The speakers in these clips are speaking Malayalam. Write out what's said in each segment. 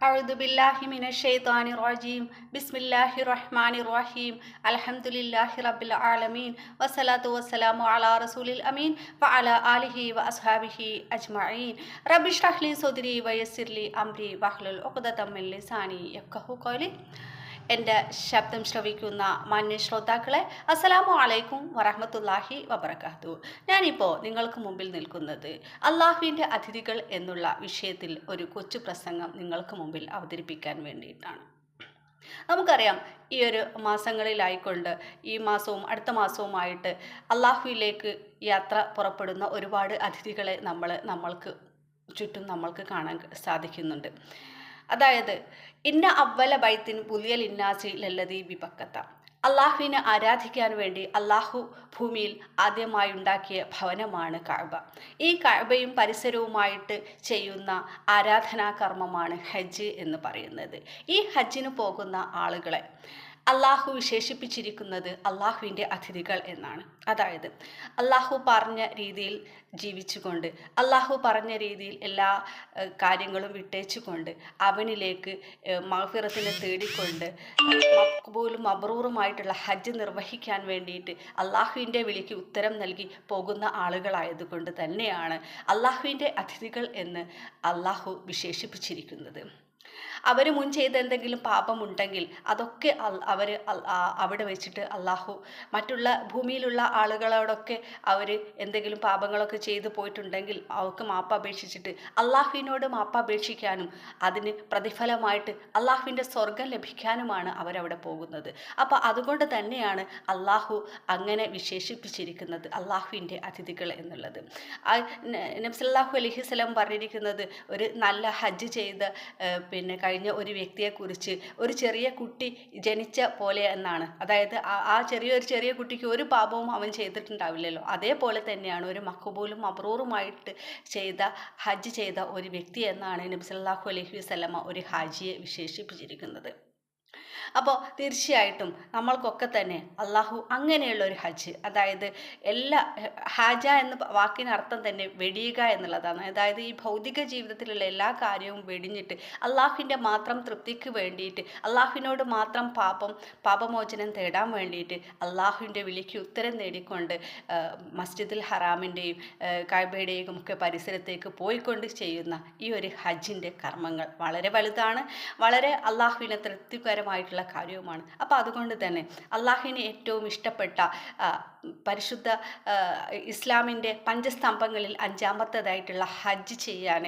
أعوذ بالله من الشيطان الرجيم. بسم الله الرحمن الرحيم. الحمد لله رب العالمين والصلاة والسلام على رسول الأمين وعلى آله وأصحابه أجمعين. رب اشرح لي صدري ويسر لي أمري واحلل عقدة من لساني يفقهوا قولي. എന്റെ ശബ്ദം ശ്രവിക്കുന്ന മാന്യ ശ്രോതാക്കളെ അസ്സലാമു അലൈക്കും വറഹമത്തല്ലാഹി വബർക്കാത്തു ഞാനിപ്പോൾ നിങ്ങൾക്ക് മുമ്പിൽ നിൽക്കുന്നത് അള്ളാഹുവിന്റെ അതിഥികൾ എന്നുള്ള വിഷയത്തിൽ ഒരു കൊച്ചു പ്രസംഗം നിങ്ങൾക്ക് മുമ്പിൽ അവതരിപ്പിക്കാൻ വേണ്ടിയിട്ടാണ്. നമുക്കറിയാം ഈ ഒരു മാസങ്ങളിലായിക്കൊണ്ട് ഈ മാസവും അടുത്ത മാസവുമായിട്ട് അള്ളാഹുവിലേക്ക് യാത്ര പുറപ്പെടുന്ന ഒരുപാട് അതിഥികളെ നമ്മൾ നമ്മൾക്ക് ചുറ്റും നമ്മൾക്ക് കാണാൻ സാധിക്കുന്നുണ്ട്. അതായത് ഇന്ന അവല ബൈത്തിൻ പുതിയ ലിന്നാസി ലല്ലതി ബിബക്കത്ത അള്ളാഹുവിനെ ആരാധിക്കാൻ വേണ്ടി അള്ളാഹു ഭൂമിയിൽ ആദ്യമായി ഉണ്ടാക്കിയ ഭവനമാണ് കഅബ. ഈ കഅബയും പരിസരവുമായിട്ട് ചെയ്യുന്ന ആരാധനാകർമ്മമാണ് ഹജ്ജ് എന്ന് പറയുന്നത്. ഈ ഹജ്ജിന് പോകുന്ന ആളുകളെ അള്ളാഹു വിശേഷിപ്പിച്ചിരിക്കുന്നത് അള്ളാഹുവിന്റെ അതിഥികൾ എന്നാണ്. അതായത് അള്ളാഹു പറഞ്ഞ രീതിയിൽ ജീവിച്ചുകൊണ്ട് അള്ളാഹു പറഞ്ഞ രീതിയിൽ എല്ലാ കാര്യങ്ങളും വിട്ടേച്ചുകൊണ്ട് അവനിലേക്ക് മഹഫിറത്തിനെ തേടിക്കൊണ്ട് മക്ബൂലും അബ്രൂറുമായിട്ടുള്ള ഹജ്ജ് നിർവഹിക്കാൻ വേണ്ടിയിട്ട് അള്ളാഹുവിന്റെ വിളിക്ക് ഉത്തരം നൽകി പോകുന്ന ആളുകളായതുകൊണ്ട് തന്നെയാണ് അള്ളാഹുവിന്റെ അതിഥികൾ എന്ന് അള്ളാഹു വിശേഷിപ്പിച്ചിരിക്കുന്നത്. അവർ മുൻ ചെയ്ത എന്തെങ്കിലും പാപമുണ്ടെങ്കിൽ അതൊക്കെ അവർ അവിടെ വെച്ചിട്ട് അള്ളാഹു മറ്റുള്ള ഭൂമിയിലുള്ള ആളുകളോടൊക്കെ അവർ എന്തെങ്കിലും പാപങ്ങളൊക്കെ ചെയ്തു പോയിട്ടുണ്ടെങ്കിൽ അവർക്ക് മാപ്പ് അപേക്ഷിച്ചിട്ട് അള്ളാഹുവിനോട് മാപ്പ് അപേക്ഷിക്കാനും അതിന് പ്രതിഫലമായിട്ട് അള്ളാഹുവിന്റെ സ്വർഗം ലഭിക്കാനുമാണ് അവരവിടെ പോകുന്നത്. അപ്പോൾ അതുകൊണ്ട് തന്നെയാണ് അള്ളാഹു അങ്ങനെ വിശേഷിപ്പിച്ചിരിക്കുന്നത് അള്ളാഹുവിന്റെ അതിഥികൾ എന്നുള്ളത്. നബ്സല്ലാഹു അലൈഹി സ്വലം പറഞ്ഞിരിക്കുന്നത് ഒരു നല്ല ഹജ്ജ് ചെയ്ത് പിന്നെ കഴിഞ്ഞ ഒരു വ്യക്തിയെക്കുറിച്ച് ഒരു ചെറിയ കുട്ടി ജനിച്ച പോലെ എന്നാണ്. അതായത് ആ- ചെറിയ ചെറിയൊരു ചെറിയ കുട്ടിക്ക് ഒരു പാപവും അവൻ ചെയ്തിട്ടുണ്ടാവില്ലല്ലോ. അതേപോലെ തന്നെയാണ് ഒരു മഖബൂലും അബ്രൂറുമായിട്ട് ചെയ്ത ഹജ്ജ് ചെയ്ത ഒരു വ്യക്തി എന്നാണ് നബി അലഹി വസല്ലമ ഒരു ഹാജിയെ വിശേഷിപ്പിച്ചിരിക്കുന്നത്. അപ്പോൾ തീർച്ചയായിട്ടും നമ്മൾക്കൊക്കെ തന്നെ അള്ളാഹു അങ്ങനെയുള്ള ഒരു ഹജ്ജ് അതായത് എല്ലാ ഹാജ എന്ന വാക്കിന് അർത്ഥം തന്നെ വെടിയുക എന്നുള്ളതാണ്. അതായത് ഈ ഭൗതിക ജീവിതത്തിലുള്ള എല്ലാ കാര്യവും വെടിഞ്ഞിട്ട് അള്ളാഹുവിന്റെ മാത്രം തൃപ്തിക്ക് വേണ്ടിയിട്ട് അള്ളാഹുവിനോട് മാത്രം പാപം പാപമോചനം തേടാൻ വേണ്ടിയിട്ട് അള്ളാഹുവിന്റെ വിളിക്ക് ഉത്തരം നേടിക്കൊണ്ട് മസ്ജിദുൽ ഹറാമിന്റെയും കൈബയുടെയും ഒക്കെ പരിസരത്തേക്ക് പോയിക്കൊണ്ട് ചെയ്യുന്ന ഈ ഒരു ഹജ്ജിന്റെ കർമ്മങ്ങൾ വളരെ വലുതാണ്. വളരെ അള്ളാഹുവിനെ തൃപ്തികരമായിട്ടുള്ള കാര്യവുമാണ്. അപ്പോൾ അതുകൊണ്ട് തന്നെ അള്ളാഹുവിന് ഏറ്റവും ഇഷ്ടപ്പെട്ട പരിശുദ്ധ ഇസ്ലാമിന്റെ പഞ്ചസ്തംഭങ്ങളിൽ അഞ്ചാമത്തേതായിട്ടുള്ള ഹജ്ജ് ചെയ്യാൻ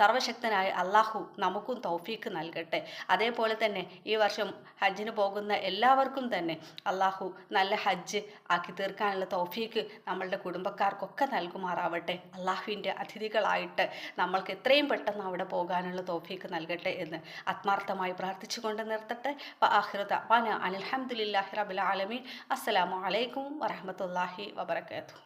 സർവശക്തനായ അള്ളാഹു നമുക്കും തൗഫീക്ക് നൽകട്ടെ. അതേപോലെ തന്നെ ഈ വർഷം ഹജ്ജിന് പോകുന്ന എല്ലാവർക്കും തന്നെ അള്ളാഹു നല്ല ഹജ്ജ് ആക്കി തീർക്കാനുള്ള തൗഫീക്ക് നമ്മളുടെ കുടുംബക്കാർക്കൊക്കെ നൽകുമാറാവട്ടെ. അള്ളാഹുവിന്റെ അതിഥികളായിട്ട് നമ്മൾക്ക് എത്രയും പെട്ടെന്ന് അവിടെ പോകാനുള്ള തൗഫീക്ക് നൽകട്ടെ എന്ന് ആത്മാർത്ഥമായി പ്രാർത്ഥിച്ചുകൊണ്ട് നിർത്തട്ടെ. ആഹ്റദ വന അലഹമുല്ലാഹി റബുൽ ആലമീൻ. അസ്സലാമു അലൈക്കും വറഹമത്തല്ലാഹി വബർക്കാത്തു